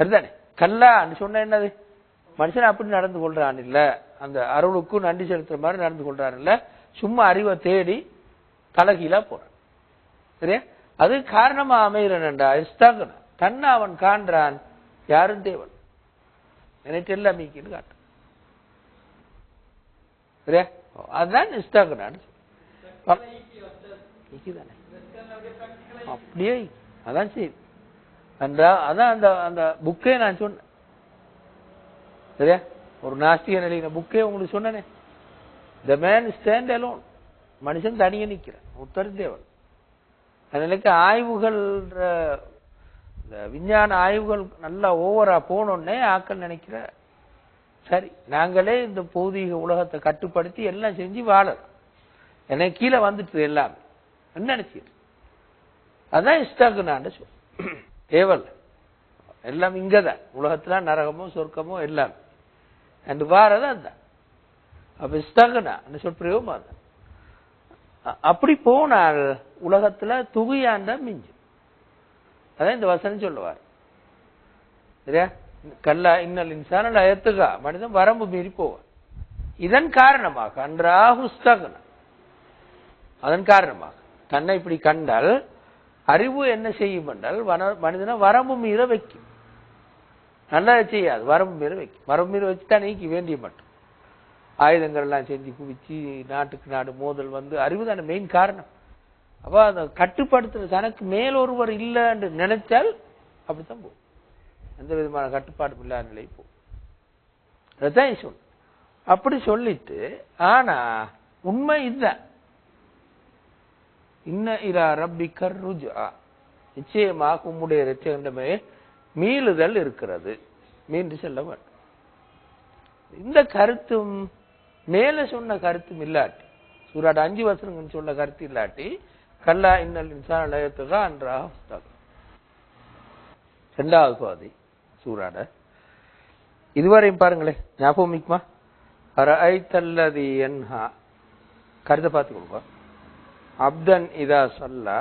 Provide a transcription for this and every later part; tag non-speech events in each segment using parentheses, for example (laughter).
சரிதானே? கல்லான்னு சொன்ன என்னது? மனுஷன் அப்படி நடந்து கொள்றான் இல்ல. அந்த அருளுக்கும் நன்றி செலுத்துற மாதிரி நடந்து கொள்றான் இல்ல. சும்மா அறிவை தேடி தலைகீழா போறான். சரியா? அது காரணமா அமைகிறனண்டா இஸ்தாகன. தன்னை அவன் காண்றான். யாரும் தேவன். எனக்கு எல்லாம் மீக்கின்னு காட்டு சரியா? அதுதான் இஸ்தாகனான்னு தானே அப்படியே அதான் சரி. அந்த அதான் அந்த அந்த புக்கே நான் சொன்னேன் சரியா? ஒரு நாஸ்திக நிலையின புக்கே உங்களுக்கு சொன்னனே. த மேன் ஸ்டாண்ட் அலோன் மனுஷன் தனியே நிற்கிறான் உத்தர தேவன். அதனால ஆய்வுகள்ன்ற இந்த விஞ்ஞான ஆய்வுகள் நல்லா ஓவரா போனோடனே ஆக்கள் நினைக்கிற. சரி நாங்களே இந்த பௌதீக உலகத்தை கட்டுப்படுத்தி எல்லாம் செஞ்சு வாழறோம் எனக்கு கீழே வந்துட்டு எல்லாமே. என்ன நினைச்சிரு அதான் நான் சொல். ஏவல். எல்லாம் இங்கதான். உலகத்துல நரகமோ சொர்க்கமோ எல்லாம். அண்டு வாரது அதுதான் அப்ப ஸ்டகுனா சொல் பிரயோகமா அதுதான் அப்படி போனால் உலகத்துல துகையாண்டா மிஞ்சும். அதான் இந்த வசனம் சொல்லுவார். சரியா? கல்லா இன்னல் இன்சான லயத்துகா மனிதன் வரம்பு மீறி போவான். இதன் காரணமாக அன்றாகுஸ்தகன அதன் காரணமாக. தன்னை இப்படி கண்டால் அறிவு என்ன செய்யும் என்றால் மனிதனை வரம்பு மீற வைக்கும். நல்லா செய்யாது வரம்பு மீற வைக்கும். வரம்பு மீற வச்சு தான் நீக்கி வேண்டிய மட்டும். ஆயுதங்கள் எல்லாம் செஞ்சு குவிச்சு நாட்டுக்கு நாடு மோதல் வந்து அறிவு தானே மெயின் காரணம். அப்போ அதை கட்டுப்படுத்துற தனக்கு மேல் ஒருவர் இல்லைன்னு நினைச்சால் அப்படித்தான் போகும். எந்த விதமான கட்டுப்பாடும் இல்லாத நிலை போகும். அதுதான் சொல் அப்படி சொல்லிட்டு ஆனா உண்மை இதுதான். இன்ன இரா ரப்பி கர்ருஜா நிச்சயமாக உம்முடைய ரட்சகண்டமே மீளுதல் இருக்கிறது. மீண்டு செல்ல வேண்டும். இந்த கருத்தும் மேல சொன்ன கருத்தும் இல்லாட்டி சூராட அஞ்சு வசனங்கள் சொன்ன கருத்து இல்லாட்டி கல்லா இன்னல் இன்சான் லயத்துகா அன்றா ரெண்டாவது பாதி சூராட இதுவரையும் பாருங்களேன் ஞாபகம் மிக்குமா அரஐத்தல்லதி என்ஹா. கருத்தை பார்த்து கொடுப்பா عبدا إذا صلى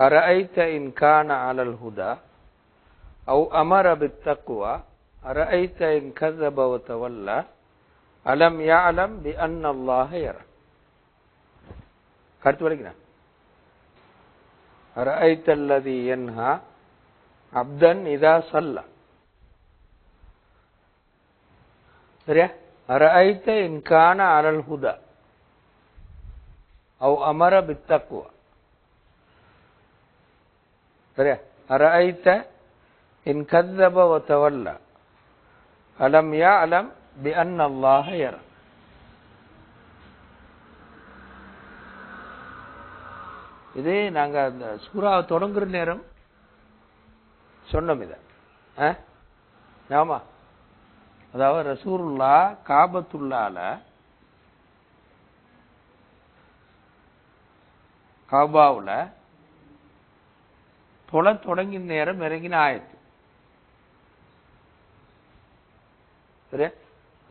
أرأيت إن كان على الهدى أو أمر بالتقوى أرأيت إن كذب وتولى ألم يعلم بأن الله يرى. خدت بالك أرأيت الذي ينهى عبدا إذا صلى. சரியா إن இன்கான على ஹுதா أو أمر بالتقوى சரியா أرأيت إن كذب وتولى ألم يعلم بأن الله يرى இது நாங்க அந்த சூறாவை தொடங்குற நேரம் சொன்னோம் இத ஆமா அதாவது ரசூருல்லா காபத்துள்ளால காபாவுல தொலை தொடங்கின நேரம் இறங்கின ஆயத்து.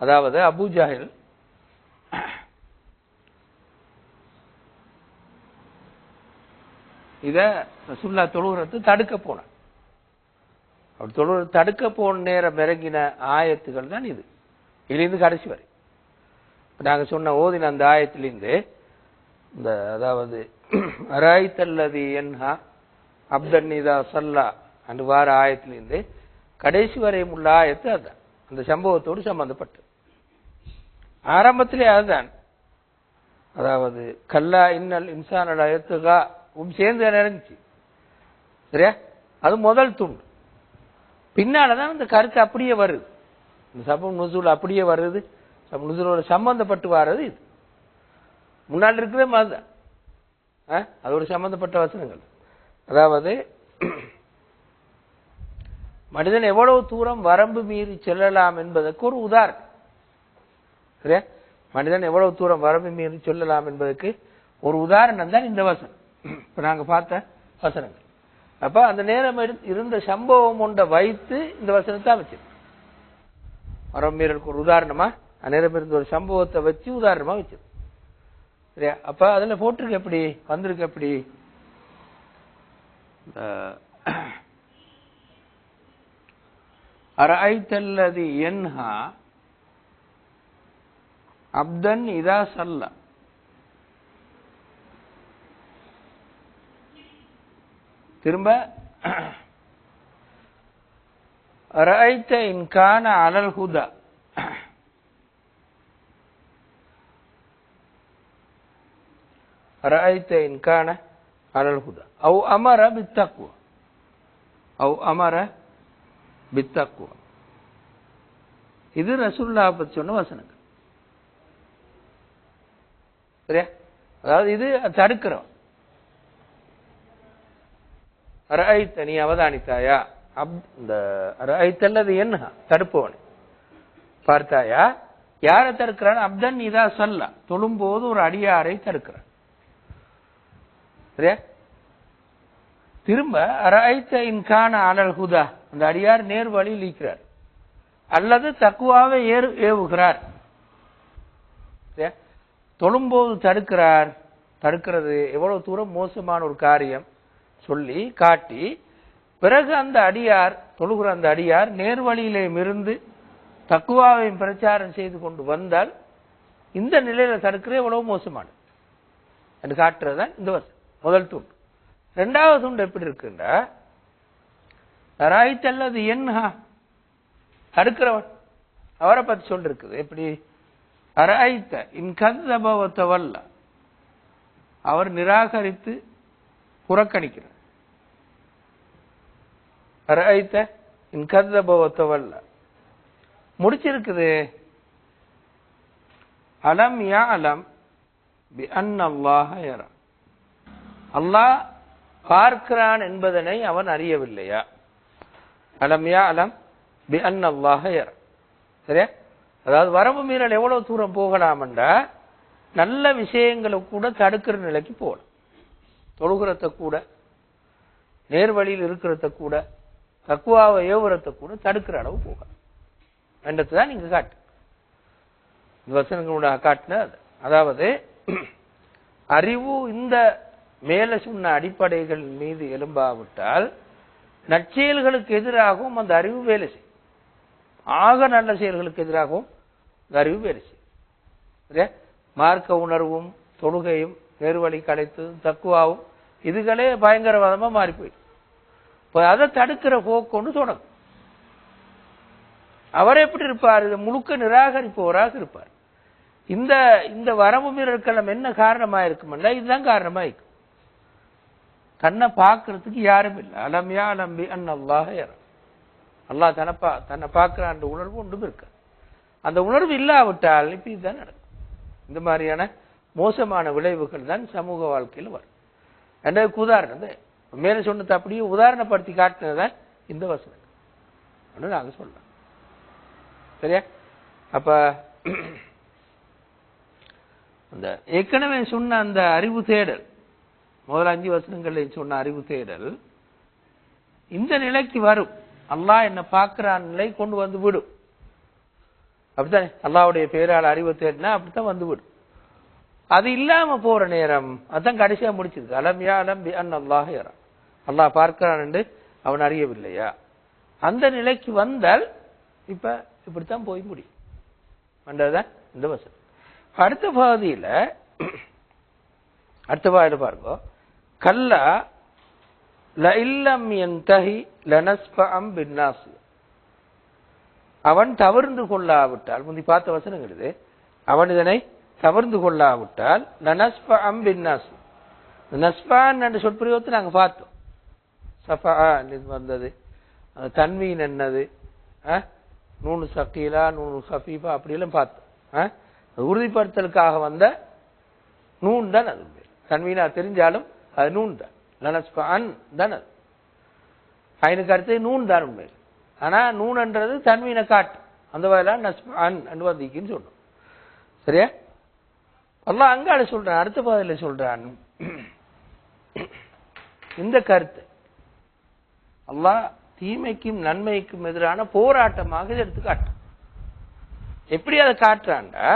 அதாவது அபுஜாஹில் இதை இத ரசுல்லா தொழுகிறது தடுக்க போன அப்படி தொழு தடுக்க போன நேரம் இறங்கின ஆயத்துகள் தான் இது. இதுலேருந்து கடைசி வரை. நாங்கள் சொன்ன ஓதின அந்த ஆயத்துலேருந்து இந்த அதாவது அராய்த்தல்லதி என்ஹா அப்தன் இதா சல்லா அன்று வார ஆயத்திலிருந்து கடைசி வரையும் உள்ள ஆயத்து அதுதான். அந்த சம்பவத்தோடு சம்பந்தப்பட்டு ஆரம்பத்திலே அதுதான். அதாவது கல்லா இன்னல் இன்சான எத்துகா உம் சேர்ந்து இறங்குச்சு சரியா? அது முதல் துண்டு. பின்னாலதான் இந்த கருத்து அப்படியே வருது. இந்த சபம் நுசூல் அப்படியே வருது. சபம் நுசூலோட சம்பந்தப்பட்டு வர்றது இது. முன்னாடி இருக்கிற மாதிரி தான் அதோட சம்பந்தப்பட்ட வசனங்கள். அதாவது மனிதன் எவ்வளவு தூரம் வரம்பு மீறி செல்லலாம் என்பதற்கு ஒரு உதாரணம். சரியா? மனிதன் எவ்வளவு தூரம் வரம்பு மீறி சொல்லலாம் என்பதற்கு ஒரு உதாரணம் தான் இந்த வசனம். இப்ப நாங்க பார்த்த வசனங்கள். அப்ப அந்த நேரம் இருந்த சம்பவம் ஒன்றை வைத்து இந்த வசனத்தை அமைச்சது வரம்பு மீறலுக்கு ஒரு உதாரணமா அந்நேரம் இருந்த ஒரு சம்பவத்தை வச்சு உதாரணமா வச்சது சரியா? அப்ப அதுல போட்டிருக்கு எப்படி? வந்திருக்கு எப்படி? அரஐத்தல்லதி என்ஹா அப்தன் இதா சல்ல. திரும்ப ரஐத்த இன் கான அலல் ஹுதா رأيت إن كان على الهدى أو أمر بالتقوى أو أمر بالتقوى இது ரசூல்லா பத்தி சொன்ன வசனங்கள் சரியா அதாவது இது தடுக்கிறோம் ரஐத்த நீ அவதானித்தாயா அப் இந்த ரஐத்தல்லது என்ன தடுப்பவன் பார்த்தாயா யாரை தடுக்கிறான் அப்தன் இதா சொல்ல தொழும்போது ஒரு அடியாரை தடுக்கிறான் சரியா? திரும்ப அரைத்த இன்கான அனல் ஹுதா. அந்த அடியார் நேர் வழியில் இருக்கிறார் அல்லது தக்குவாவை ஏறு ஏவுகிறார். தொழும்போது தடுக்கிறார். தடுக்கிறது எவ்வளவு தூரம்? மோசமான ஒரு காரியம். சொல்லி காட்டி பிறகு அந்த அடியார் தொழுகிற அந்த அடியார் நேர் இருந்து தக்குவாவையும் பிரச்சாரம் செய்து கொண்டு வந்தால் இந்த நிலையில தடுக்கிறது எவ்வளவு மோசமானது? என்று காட்டுறதுதான் இந்த வருஷம் முதல் துண்டு. ரெண்டாவது துண்டு எப்படி இருக்குண்டா ராய்த்தல்லது என்ஹா. தடுக்கிறவன். அவரை பத்தி சொல்லிருக்குது. எப்படி? அராய்த்த இன் கதபவத்தவல்ல அவர் நிராகரித்து புறக்கணிக்கிறார். அராய்த்த இன் கதபவத்தவல்ல முடிச்சிருக்குது. அலம் யா அலம் பி அன் அல்லாஹ யரா. அல்லாஹ் பார்க்கிறான் என்பதனை அவன் அறியவில்லையா? அலம் யா அலம் பி அன் அல்லாஹ சரியா? அதாவது வரம்பு மீறல் எவ்வளவு தூரம் போகலாம்டா நல்ல விஷயங்களை கூட தடுக்கிற நிலைக்கு போகலாம். தொழுகிறத கூட நேர்வழியில் இருக்கிறத கூட தக்குவாவை ஏவுறத கூட தடுக்கிற அளவு போகலாம். என்றது தான் நீங்க காட்டு. இந்த வசனங்களோட காட்டுன அது. அதாவது (clears throat) அறிவு இந்த மேல சொன்ன அடிப்படைகள் மீது எழும்பாவிட்டால் நற்செயல்களுக்கு எதிராகவும் அந்த அறிவு வேலை செய்யும். ஆக நல்ல செயல்களுக்கு எதிராகவும் அந்த அறிவு வேலை செய்யும். மார்க்க உணர்வும் தொழுகையும் நேர்வழி கலைத்து தக்குவாவும் இதுகளே பயங்கரவாதமா மாறி போயிடும் இப்போ அதை தடுக்கிற போக்கு ஒன்று தொடங்கும். அவர் எப்படி இருப்பார்? இதை முழுக்க நிராகரிப்பவராக இருப்பார். இந்த இந்த வரம்பு மீறல்களம் என்ன காரணமா இருக்குமல்ல இதுதான் காரணமா இருக்கும் தன்னை பார்க்கறதுக்கு யாரும் இல்லை. அலம்யா அலம்பி அன் அல்லாஹ் அல்லாஹ் தன்னை பா தன்னை உணர்வு ஒன்றும் இருக்கு அந்த உணர்வு இல்லாவிட்டால் இப்போ இதுதான் நடக்கும். இந்த மாதிரியான மோசமான விளைவுகள் தான் சமூக வாழ்க்கையில் வரும். ரெண்டாவது உதாரணம்? தான். மேலே சொன்னது அப்படியே உதாரணப்படுத்தி காட்டினதுதான் இந்த வசனம். அப்படின்னு நாங்கள் சொல்லலாம் சரியா? அப்போ அந்த ஏற்கனவே சொன்ன அந்த அறிவு தேடல் முதல் அஞ்சு வசனங்களில் சொன்ன அறிவு தேடல். இந்த நிலைக்கு வரும். அல்லாஹ் என்ன பார்க்கிறான் நிலை கொண்டு வந்து விடும். அப்படித்தானே? அல்லாவுடைய பேரால் அறிவு தேடினா அப்படித்தான் வந்து விடும். அது இல்லாம போற நேரம் அதான் கடைசியா முடிச்சது அலம் யா அலம் பி அன் அல்லாஹ் யரா. அல்லாஹ் பார்க்கிறான் என்று அவன் அறியவில்லையா? அந்த நிலைக்கு வந்தால் இப்ப இப்படித்தான் போய் முடியும். பண்றதுதான் இந்த வசனம். அடுத்த பகுதியில அடுத்த பாயில பாருங்க. கல்லா லஇல்லம் யன்தஹி லனஸ்பம் பின்னாசி அவன் தவிர்ந்து கொள்ளாவிட்டால் முந்தி பார்த்த வசனம் இது அவன் இதனை தவிர்ந்து கொள்ளாவிட்டால் லனஸ்ஃபஅம் பின்னாசி நஸ்பான் என்ற சொற்பிரயோகத்தை நாங்கள் பார்த்தோம். சஃபா வந்தது. அந்த தன்வீன் என்னது? நூனு சக்கீலா நூனு ஹஃபீஃபா அப்படியெல்லாம் பார்த்தோம். உறுதிப்படுத்தலுக்காக வந்த நூன் தான் அது. தன்வீனா தெரிஞ்சாலும் அது நூன் தான். லனஸ்பா அன் தான். அது ஐனுக்கு அடுத்து நூன் தான் உண்மை. ஆனால் நூன்ன்றது தன்வீனை காட்டு. அந்த வகையில் நஸ்பா அன் அண்டு வந்திக்குன்னு சொன்னோம் சரியா? அல்லாஹ் அங்கால சொல்கிறேன் அடுத்த பகுதியில சொல்கிறான் இந்த கருத்து. அல்லாஹ் தீமைக்கும் நன்மைக்கும் எதிரான போராட்டமாக இதை எடுத்து காட்டு எப்படி அதை காட்டுறான்டா?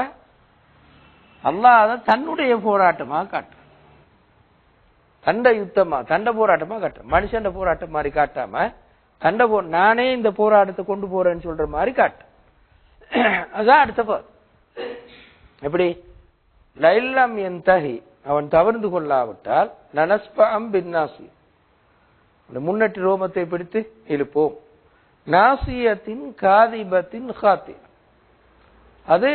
அல்லாஹ் அதை தன்னுடைய போராட்டமாக காட்டும் தண்ட யுத்தமா தண்ட போராட்டமா காட்டும் மனுஷன் போராட்டம் மாதிரி காட்டாம கண்ட போ நானே இந்த போராட்டத்தை கொண்டு போறேன்னு சொல்ற மாதிரி காட்டு. அதுதான் அடுத்த பார். எப்படி? லைலம் என் தகி அவன் தவிர்ந்து கொள்ளாவிட்டால் நனஸ்பம் பின்னாசி. அந்த முன்னட்டி ரோமத்தை பிடித்து இழுப்போம். நாசியத்தின் காதிபத்தின் காத்தி அது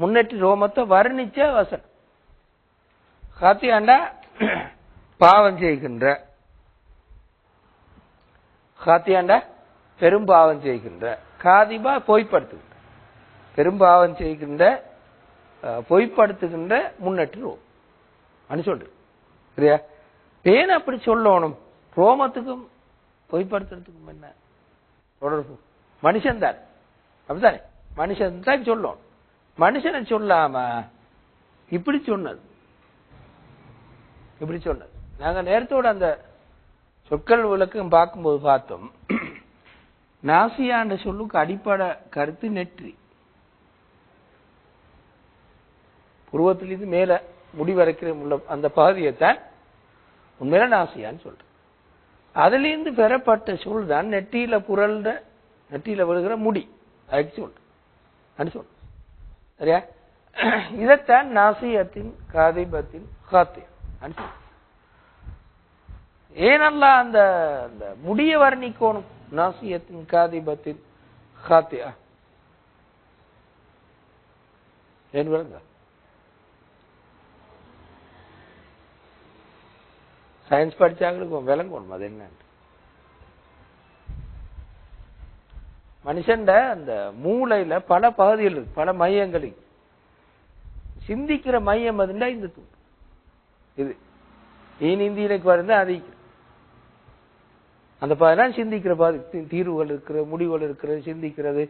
முன்னெட்டு ரோமத்தை வர்ணிச்ச வசனம். காத்தியாண்டா பாவம் செய்கின்ற. காத்தியாண்டா பெரும் பாவம் செய்கின்ற. காதிபா பொய்ப்படுத்துகின்ற. பெரும் பாவம் செய்கின்ற பொய்ப்படுத்துகின்ற முன்னட்டி ரோம் அப்படி சொல்லு சரியா? ஏன் அப்படி சொல்லணும்? ரோமத்துக்கும் பொய்ப்படுத்துறதுக்கும் என்ன? தொடர்பு. மனுஷன் தான். அப்படித்தானே? மனுஷன் தான் சொல்லணும். மனுஷனை சொல்லாம இப்படி சொன்னது. இப்படி சொன்னது. நாங்க நேரத்தோட அந்த சொற்கள் விளக்கம் பார்க்கும்போது பார்த்தோம். நாசியாண்ட சொல்லுக்கு அடிப்படை கருத்து நெற்றி. புருவத்திலிருந்து மேல முடி உள்ள அந்த பகுதியைத்தான் உண்மையில நாசியான்னு சொல்றேன் அதுலேருந்து பெறப்பட்ட சொல் தான் நெற்றியில புரள்ற நெற்றியில விழுகிற முடி. அதுக்கு சொல் சொல்றேன் சொல் சரியா? இதைத்தான் நாசியத்தின் காதிபத்தின் காத்தியம் சொல்றேன் ஏனல்லா அந்த அந்த முடிய வர்ணிக்கோணும். நாசியத்தின் காதிபத்தின் காத்தியா ஏன் விளங்க? சயின்ஸ் படிச்சாங்களுக்கு விளங்கணும் அது என்னன்னு. மனுஷன்ட அந்த மூளையில பல பகுதிகள் இருக்கு பல மையங்கள் சிந்திக்கிற மையம் அதுண்டா இந்த தூண் இது ஈன் இந்தியனுக்கு வருந்தா அது அந்த பாதான் சிந்திக்கிற பாதி. தீர்வுகள் இருக்கிற முடிவுகள் இருக்கிறது சிந்திக்கிறது.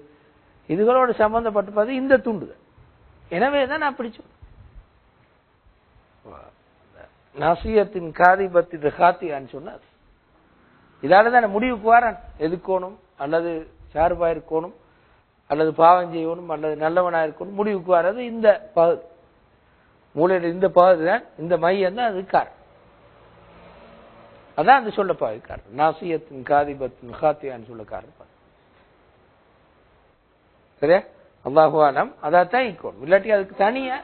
இதுகளோட சம்பந்தப்பட்ட பாதி இந்த துண்டு எனவே தான் நான் அப்படி சொல்றேன் நசியத்தின் காதிபத்தின் காத்தியான்னு சொன்னார். இதால தான் முடிவுக்கு வாரான். எதுக்கோணும் அல்லது சார்பா இருக்கணும்? அல்லது பாவம் செய்யணும்? அல்லது நல்லவனா இருக்கணும்? முடிவுக்கு வர்றது இந்த பகுதி. மூலையில இந்த பகுதி தான் இந்த மையம் தான் அது காரணம். அதான் அந்த சொல்ல பாவி நாசியத்தின் காதிபத்தின் காத்தியான்னு சொல்ல காரணம். சரியா? அல்லாஹுவானம் அதான் ஈக்கணும் இல்லாட்டி அதுக்கு தனியா?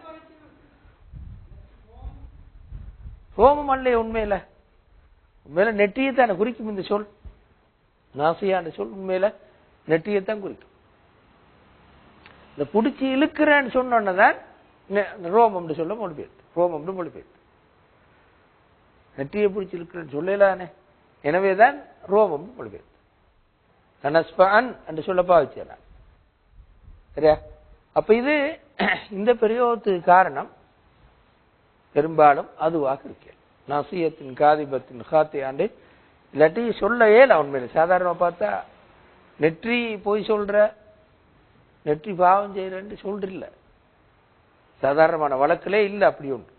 ரோமம் அல்லையே உண்மையில. உண்மையில நெட்டியை குறிக்கும் இந்த சொல். நாசியான சொல் உண்மையில நெட்டியை தான் குறிக்கும். இந்த பிடிச்சி இழுக்கிறேன்னு சொன்னோன்னதான் ரோமம்னு சொல்ல மொழிபெயர்த்து. ரோமம்னு மொழிபெயர்த்து. நெற்றியை பிடிச்சிருக்கிறேன்னு சொல்லலானே எனவேதான் ரோமம் மொழிபெயர்த்து கனஸ்பான் என்று சொல்லப்பா பாவிச்சான் சரியா? அப்ப இது இந்த பிரயோகத்துக்கு காரணம் பெரும்பாலும் அதுவாக இருக்கேன் நசியத்தின் காதிபத்தின் காத்தி ஆண்டு இல்லாட்டி சொல்ல ஏல உண்மையில சாதாரணமாக பார்த்தா நெற்றி போய் சொல்ற நெற்றி பாவம் செய்யறன்னு சொல்றில்ல சாதாரணமான வழக்கிலே இல்லை அப்படி ஒன்று.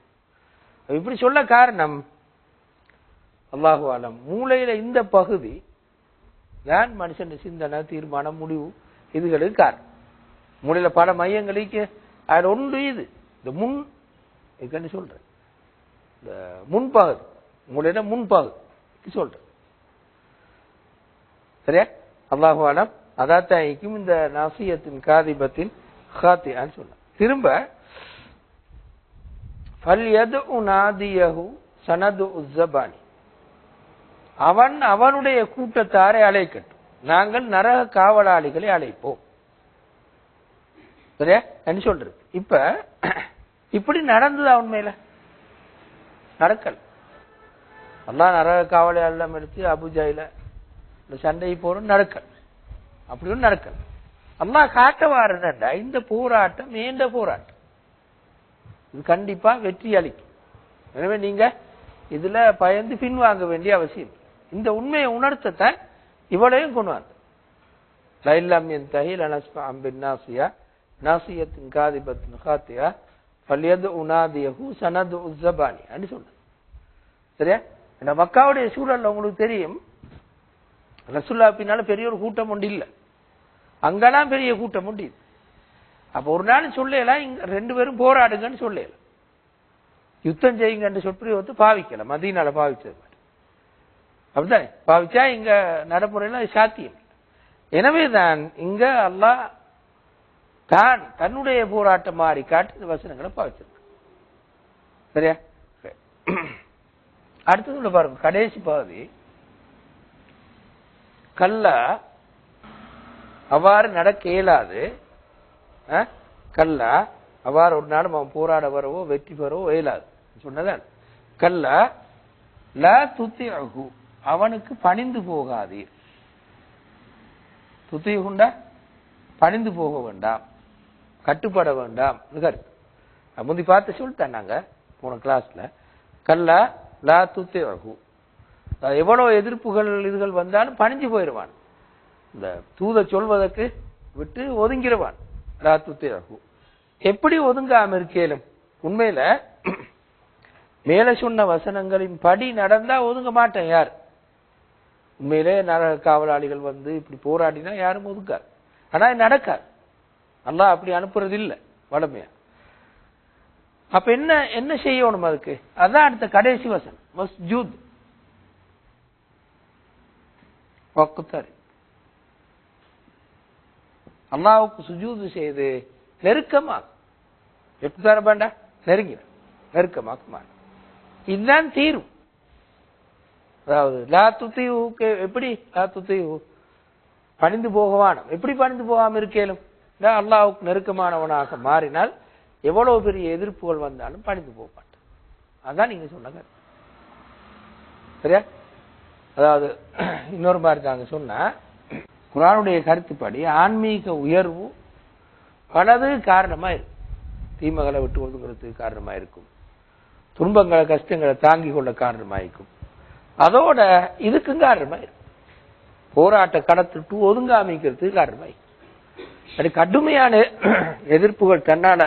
இப்படி சொல்ல காரணம் அல்லாஹு ஆலம் மூளையில இந்த பகுதி தான் மனுஷன் சிந்தனை தீர்மானம் முடிவு இதுகளுக்கு காரணம். மூளையில பல மையங்களுக்கு அதில் ஒன்று இது. இந்த முன் இதுன்னு சொல்றேன். இந்த முன்பகுதி மூளையில முன்பகுதி சொல்றேன். சரியா? அல்லாஹு ஆலம் அதாத்தாய்க்கும் இந்த நாசியத்தின் காதிபத்தின் ஹாத்தியான்னு சொன்ன திரும்ப ஃபல்யது நாதியஹு சனது உஸ்ஸபானி அவன் அவனுடைய கூட்டத்தாரை அழைக்கட்டும். நாங்கள் நரக காவலாளிகளை அழைப்போம். சரியா? என்ன சொல்றது. இப்ப இப்படி நடந்ததா உண்மையில? நடக்கல. அதான் நரக காவலாளி எடுத்து அபுஜாயில இந்த சண்டை போறோம் நடக்கல். அப்படி ஒன்று நடக்கல். அல்லாஹ் காட்ட இந்த போராட்டம் ஏண்ட போராட்டம். இது கண்டிப்பா வெற்றி அளிக்கும். எனவே நீங்க இதுல பயந்து பின்வாங்க வேண்டிய அவசியம் இல்லை. இந்த உண்மையை உணர்த்தத்தான் இவளையும் கொண்டு வந்த லைல்லாம் என் தஹில் அனஸ்மா அம்பின் நாசியா நாசியத்தின் காதிபத்தின் காத்தியா பல்யது உனாதியஹு சனது உஸ்ஸபானி அப்படி சொன்னது சரியா? இந்த மக்காவுடைய சூழல்ல உங்களுக்கு தெரியும் ரசுல்லா பின்னால பெரிய ஒரு கூட்டம் உண்டு இல்லை. அங்கெல்லாம் பெரிய கூட்டம் உண்டு அப்போ அப்ப ஒரு நாள் சொல்லலாம் இங்க ரெண்டு பேரும் போராடுங்கன்னு சொல்லல யுத்தம் செய்யுங்கன்னு சொற்பிரயோகத்தை பாவிக்கல மதியனால பாவிச்சது. அப்படித்தானே. பாவிச்சா இங்க நடைமுறையில சாத்தியம் சாத்தியம். எனவேதான் இங்க அல்லாஹ் தான் தன்னுடைய போராட்டம் மாறி காட்டு இந்த வசனங்களை பாவிச்சிருக்கு சரியா? அடுத்தது உள்ள பாருங்க. கடைசி பகுதி கல்லா அவ்வாறு நடக்க இயலாது. கல்லா அவ்வாறு ஒரு நாளும் அவன் போராட வரவோ வெற்றி பெறவோ இயலாது. சொன்னதான் கல்லா லா துத்தி அவனுக்கு பணிந்து போகாதீர். துத்தி குண்டா பணிந்து போக வேண்டாம். கட்டுப்பட வேண்டாம். முந்தி பார்த்து சொல்லிட்டேன் நாங்க போன கிளாஸ்ல கல்லா லா துத்தி எவ்வளவு எதிர்ப்புகள் இதுகள் வந்தாலும் பணிஞ்சு போயிடுவான் இந்த தூத சொல்வதற்கு விட்டு ஒதுங்கிடுவான் லா துத்தி எப்படி ஒதுங்காம இருக்கேலும்? உண்மையில மேல சொன்ன வசனங்களின் படி நடந்தா ஒதுங்க மாட்டேன் யார்? உண்மையிலே நரக காவலாளிகள் வந்து இப்படி போராடினா யாரும் ஒதுக்காது. ஆனால் நடக்காது. அல்லாஹ் அப்படி அனுப்புறது இல்லை வளமையா. அப்ப என்ன என்ன செய்யணும் அதுக்கு? அதான் அடுத்த கடைசி வசன் மஸ்ஜூத். வக்குத்தரி. அல்லாவுக்கு சுஜூது செய்து நெருக்கமாக எப்படி தர வேண்டாம் நெருங்கின நெருக்கமாக மாறும் இதுதான் தீரும் அதாவது லா துத்தியுக்கு எப்படி லா துத்தியூ பணிந்து போகவானம். எப்படி பணிந்து போகாமல் இருக்கேலும்? இல்ல அல்லாவுக்கு நெருக்கமானவனாக மாறினால் எவ்வளவு பெரிய எதிர்ப்புகள் வந்தாலும் பணிந்து போக மாட்டேன். அதான் நீங்க சொன்ன சரியா? அதாவது இன்னொரு மாதிரி தாங்க சொன்னா குரானுடைய கருத்துப்படி ஆன்மீக உயர்வு பலது காரணமா இருக்கும் தீமைகளை விட்டு ஒதுங்கிறதுக்கு காரணமா இருக்கும் துன்பங்களை கஷ்டங்களை தாங்கி கொள்ள காரணமா இருக்கும் அதோட இதுக்கும் காரணமா போராட்ட கடத்திட்டு ஒதுங்காமிக்கிறதுக்கு காரணமாய் அது கடுமையான எதிர்ப்புகள் தன்னால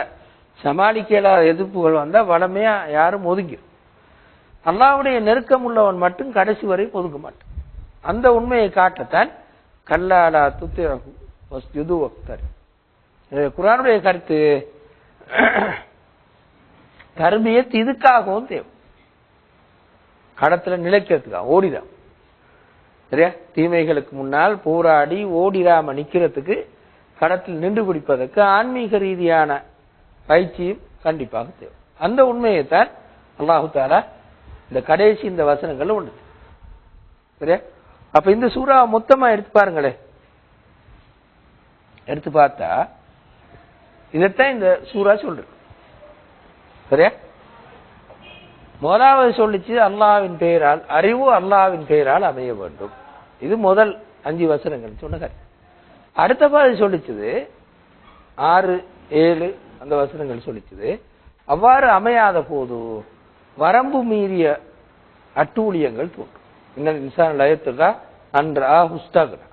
சமாளிக்க எதிர்ப்புகள் வந்தா வளமையா யாரும் ஒதுங்கிடும் அல்லாவுடைய நெருக்கம் உள்ளவன் மட்டும் கடைசி வரை ஒதுங்க மாட்டான். அந்த உண்மையை காட்டத்தான் கல்லாலா துத்திரகு யுது வக்தர். குரானுடைய கருத்து தர்பியத் இதுக்காகவும் தேவை. கடத்துல நிலைக்கிறதுக்காக ஓடிதான். சரியா? தீமைகளுக்கு முன்னால் போராடி ஓடிராம நிக்கிறதுக்கு கடத்தில் நின்று பிடிப்பதற்கு ஆன்மீக ரீதியான பயிற்சியும் கண்டிப்பாக தேவை. அந்த உண்மையைத்தான் அல்லாஹு தாலா இந்த கடைசி இந்த வசனங்கள் உண்டு. சரியா? அப்ப இந்த சூறா மொத்தமா எடுத்து பாருங்களே. எடுத்து பார்த்தா இதைத்தான் இந்த சூறா சொல்றது. சரியா? முதலாவது சொல்லிச்சு அல்லாவின் பெயரால் அறிவு அல்லாவின் பெயரால் அமைய வேண்டும். இது முதல் அஞ்சு வசனங்கள் சொன்ன அடுத்த பாதி சொல்லிச்சது ஆறு ஏழு அந்த வசனங்கள் சொல்லிச்சது. அவ்வாறு அமையாத போது வரம்பு மீறிய அட்டூழியங்கள் தோன்றும். இன்னும் இன்சான் லயத்துக்கா அன்றா ஹுஸ்தாகரா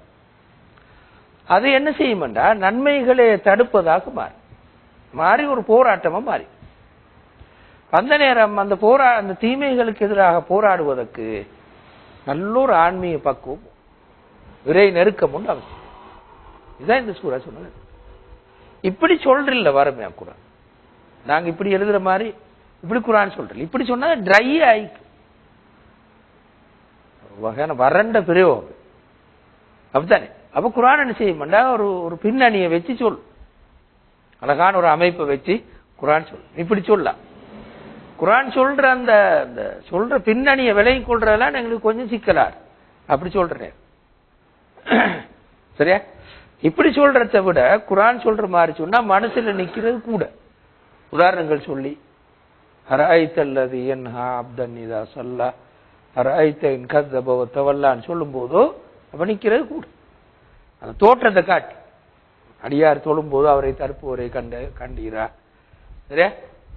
அது என்ன செய்யுமென்றா நன்மைகளை தடுப்பதாக மாறி மாறி ஒரு போராட்டமா மாறி. அந்த நேரம் அந்த போரா அந்த தீமைகளுக்கு எதிராக போராடுவதற்கு நல்ல ஒரு ஆன்மீக பக்குவம் விரை நெருக்கம் உண்டு அவசியம். இதுதான் இந்த சூறா சொன்னது. இப்படி சொல்றில்ல வரமே குரான். நாங்க இப்படி எழுதுற மாதிரி இப்படி குரான் சொல்றோம் இப்படி சொன்னா ட்ரை ஆயிக்கு வகையான வறண்ட பிரயோகம் அப்படித்தானே? அப்ப குரான் என்ன மாட்டா ஒரு ஒரு பின்னணியை வச்சு சொல். அழகான ஒரு அமைப்பை வச்சு குரான் சொல். இப்படி சொல்லலாம். குரான் சொல்ற அந்த அந்த சொல்ற பின்னணியை விலகி கொள்றதெல்லாம் எங்களுக்கு கொஞ்சம் சிக்கலார். அப்படி சொல்றேன். சரியா? இப்படி சொல்றத விட குரான் சொல்ற மாதிரி சொன்னா மனசுல நிக்கிறது கூட. உதாரணங்கள் சொல்லி ஹராய்த்தல்லது என்ஹா அப்தன் இதா சொல்லா ஹராய்த்த இன் கத்தபவ தவல்லான்னு சொல்லும் போதோ அப்ப நிக்கிறது கூட. அந்த தோற்றத்தை காட்டி அடியார் தொழும்போது அவரை தடுப்புவரை கண்ட கண்டீரா? சரியா?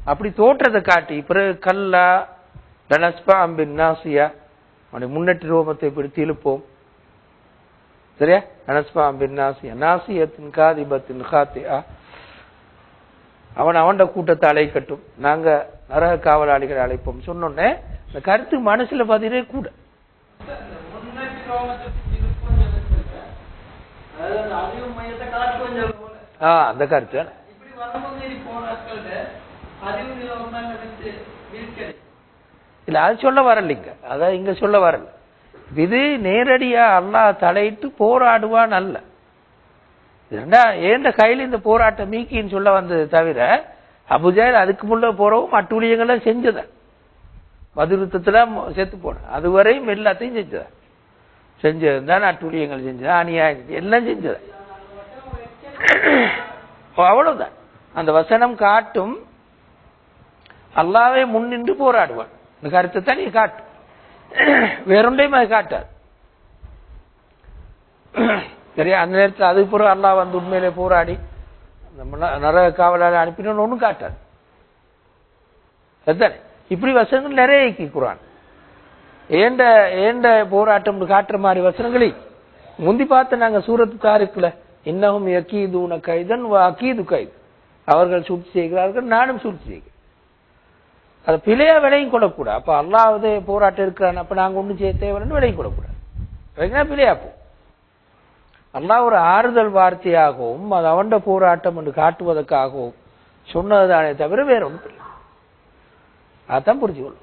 அப்படி தோற்றத்தை காட்டி பிறகு கல்லா தனஸ்பா அம்பின் நாசியா அவனை முன்னெட்டு ரோமத்தை பிடித்து இழுப்போம். சரியா? தனஸ்பா அம்பின் நாசியா. நாசியத்தின் காதிபத்தின் காத்தியா அவன் அவன்ட கூட்டத்தை அழைக்கட்டும். நாங்க நரக காவலாளிகளை அழைப்போம். சொன்னோன்னே இந்த கருத்து மனசுல பதிலே கூட. அந்த கருத்து. இல்ல அது சொல்ல வரலைங்க அதான் இங்க சொல்ல வரல. இது நேரடியா அல்லாஹ் தலையிட்டு போராடுவான் அல்ல. ஏண்டா ஏண்ட கையில் இந்த போராட்டம் மீக்கின்னு சொல்ல வந்தது தவிர அபுஜால் அதுக்கு முள்ள போறவும் அட்டூழியங்களை செஞ்சத. மதுருத்தத்துல செத்து போன. அதுவரையும் எல்லாத்தையும் செஞ்சத. செஞ்சது தான் அட்டூழியங்கள் செஞ்சது அநியாயம் எல்லாம் செஞ்சது. அவ்வளவுதான். அந்த வசனம் காட்டும் அல்லாவே முன்னின்று போராடுவான். இந்த கருத்தை தான் நீ காட்டு. வேறொன்றையும் அது காட்டாது. சரியா அந்த நேரத்தில் அது பிறகு அல்லாஹ் வந்து உண்மையிலே போராடி நம்ம நரக காவலாளர் அனுப்பினோன்னு ஒன்றும் காட்டாது. அதுதானே இப்படி வசனங்கள் நிறைய இருக்கு குரான் ஏண்ட ஏண்ட போராட்டம் காட்டுற மாதிரி வசனங்களை. முந்தி பார்த்து நாங்க சூரத்து தாருக்குல இன்னமும் யக்கீது கைதன் அக்கீது கைது. அவர்கள் சூழ்ச்சி செய்கிறார்கள் நானும் சூழ்ச்சி செய்கிறேன். அதை பிழையா விலையும் கொள்ளக்கூடாது. அப்ப அல்லாவது போராட்டம் இருக்கிறான் அப்ப நாங்க ஒன்றும் செய்ய தேவைன்னு விலையும் கொள்ளக்கூடாது. விலைக்குனா பிழையா போ அல்லா ஒரு ஆறுதல் வார்த்தையாகவும் அது அவண்ட போராட்டம் என்று காட்டுவதற்காகவும் சொன்னதுதானே தவிர வேற ஒன்றும் இல்லை அதான் கொள்ளும்